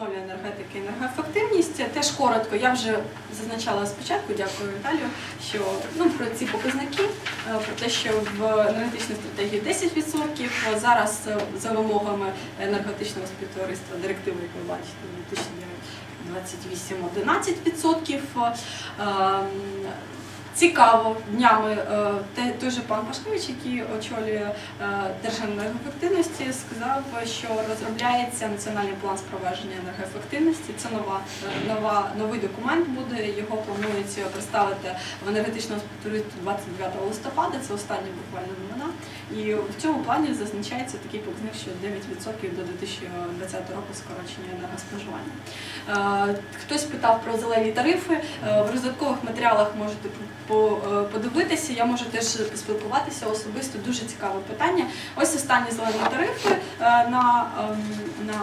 відновлює енергетики і енергоефективність. Теж коротко, я вже зазначала спочатку, дякую Віталію, що ну, про ці показники, е, про те, що в енергетичній стратегії 10%, зараз е, за вимогами енергетичного співтовариства директиви, як ви бачите, 28-11%. Цікаво днями е, той же пан Пашкевич, який очолює е, Державну енергоефективності, сказав, що розробляється національний план спровадження енергоефективності. Це нова, е, нова новий документ буде. Його планують представити в енергетичному співтоваристві 29 листопада. Це остання буквально новина. І в цьому плані зазначається такий показник, що 9% до 2020 року скорочення енергоспоживання. Хтось питав про зелені тарифи. В роздаткових матеріалах можете подивитися. Я можу теж поспілкуватися особисто. Дуже цікаве питання. Ось останні зелені тарифи е, на, ем, на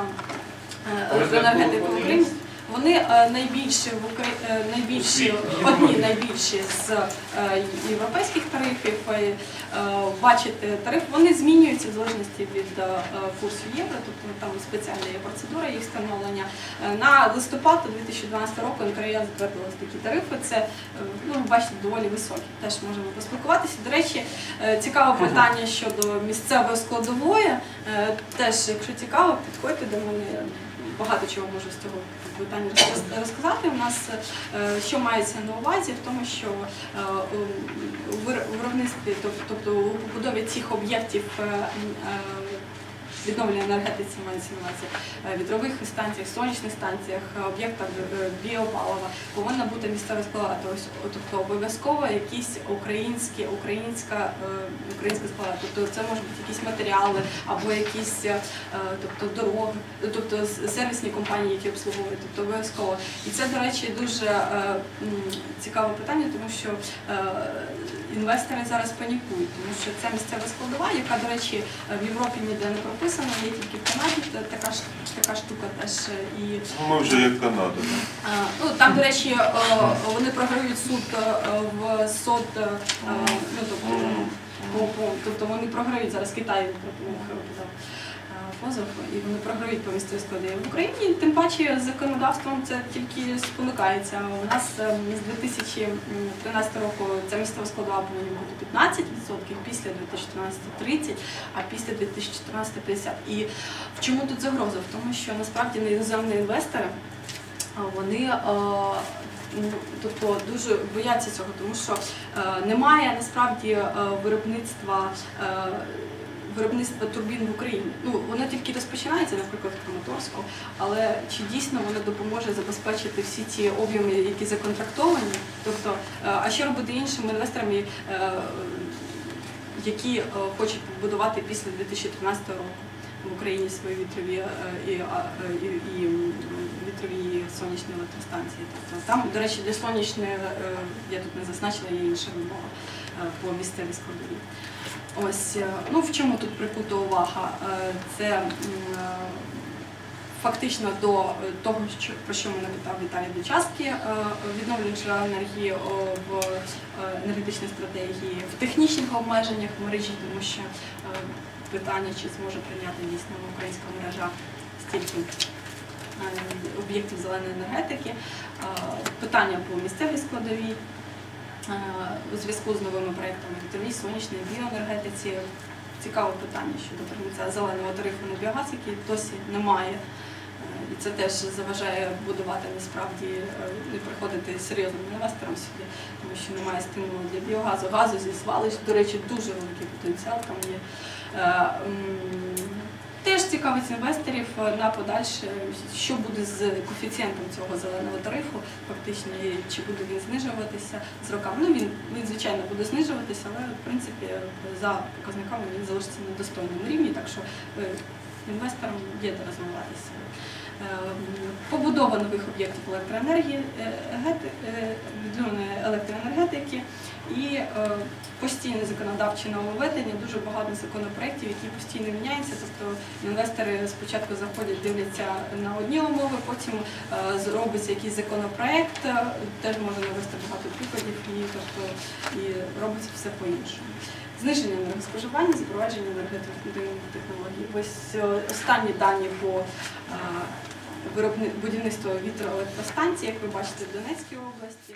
енергетику в Україні. Вони е, найбільші в Украї... е, найбільші, одні найбільші з е, європейських тарифів. Бачите, тариф вони змінюються в залежності від курсу євро, тобто там спеціальна є процедура їх встановлення. На листопад 2012 року НКРЯ затвердила такі тарифи. Це ну, ви бачите, доволі високі. Теж можемо поспілкуватися. До речі, цікаве питання щодо місцевої складової. Теж, якщо цікаво, підходьте до мене. Багато чого можу з цього питання розказати. У нас е, що мається на увазі в тому, що е, у- у вир- у виробництві, тобто у побудові цих об'єктів е, відновлення енергетиці мається е, вітрових станціях, сонячних станціях, е, об'єктах е, біопалива повинна бути місцева складова, тобто обов'язково якісь українські, українська, українська складова. Тобто це можуть бути якісь матеріали або якісь тобто дороги, тобто сервісні компанії, які обслуговують, тобто обов'язково. І це, до речі, дуже цікаве питання, тому що інвестори зараз панікують, тому що це місцева складова, яка, до речі, в Європі ніде не прописана, є тільки в Канаді та- така ж така штука теж і Ну, Ми вже як Канада. а, Ну, там, до речі, е, вони програють суд е, в сод. е, ну, тобто, по- по- тобто вони програють зараз Китай пропонує подав, е, позов, і вони програють по місцевій складі. В Україні, тим паче, законодавством це тільки спонукається. У нас е, з 2013 року ця місцева складова повинна бути 15%, після 2014 30%, а після 2014 50%. І в чому тут загроза? В тому, що насправді іноземні інвестори вони е, ну, тобто дуже бояться цього, тому що е, немає насправді е, виробництва. е, Виробництва турбін в Україні. Ну воно тільки розпочинається, наприклад, в Краматорську, але чи дійсно воно допоможе забезпечити всі ці об'єми, які законтрактовані? Тобто, е, а що робити іншими інвесторами, е, які е, хочуть побудувати після 2013 року в Україні свої вітрові і, і, і вітрові сонячні електростанції. Тобто там, до речі, для сонячної я тут не зазначила, є інша вимога по місцевій складові. Ось е, ну в чому тут прикута увага? Е, Це е, фактично до того, про що мене питав Віталій Дочаски, е, відновлюваних джерел енергії в енергетичній стратегії, в технічних обмеженнях мережі, тому що питання, чи зможе прийняти дійсно українська мережа стільки об'єктів зеленої енергетики, питання по місцевій складовій. Е, У зв'язку з новими проектами вітровій, сонячної біоенергетиці цікаве питання щодо прийняття зеленого тарифу на біогаз, який досі немає. Е, І це теж заважає будувати насправді е, не приходити серйозним інвесторам сюди, тому що немає стимулу для біогазу. Газу зі звалищ, до речі, дуже великий потенціал там є. Е, цікавить інвесторів е, на подальше, що буде з коефіцієнтом цього зеленого тарифу, фактично, і чи буде він знижуватися з роками. Ну він, він звичайно буде знижуватися, але в принципі за показниками він залишиться на достойному рівні, так що е, інвесторам є де розвиватися. Е, Побудова нових об'єктів електроенергії, е, гети- е, відновленої електроенергетики і е, постійне законодавче нововведення, дуже багато законопроєктів, які постійно міняються. Тобто інвестори спочатку заходять, дивляться на одні умови, потім е, зробиться якийсь законопроєкт, е, теж можна навести багато прикладів, і тобто і робиться все по-іншому. Зниження енергоспоживання, запровадження енергетичних технологій. Ось е, останні дані по будівництво вітроелектростанції, як ви бачите, в Донецькій області.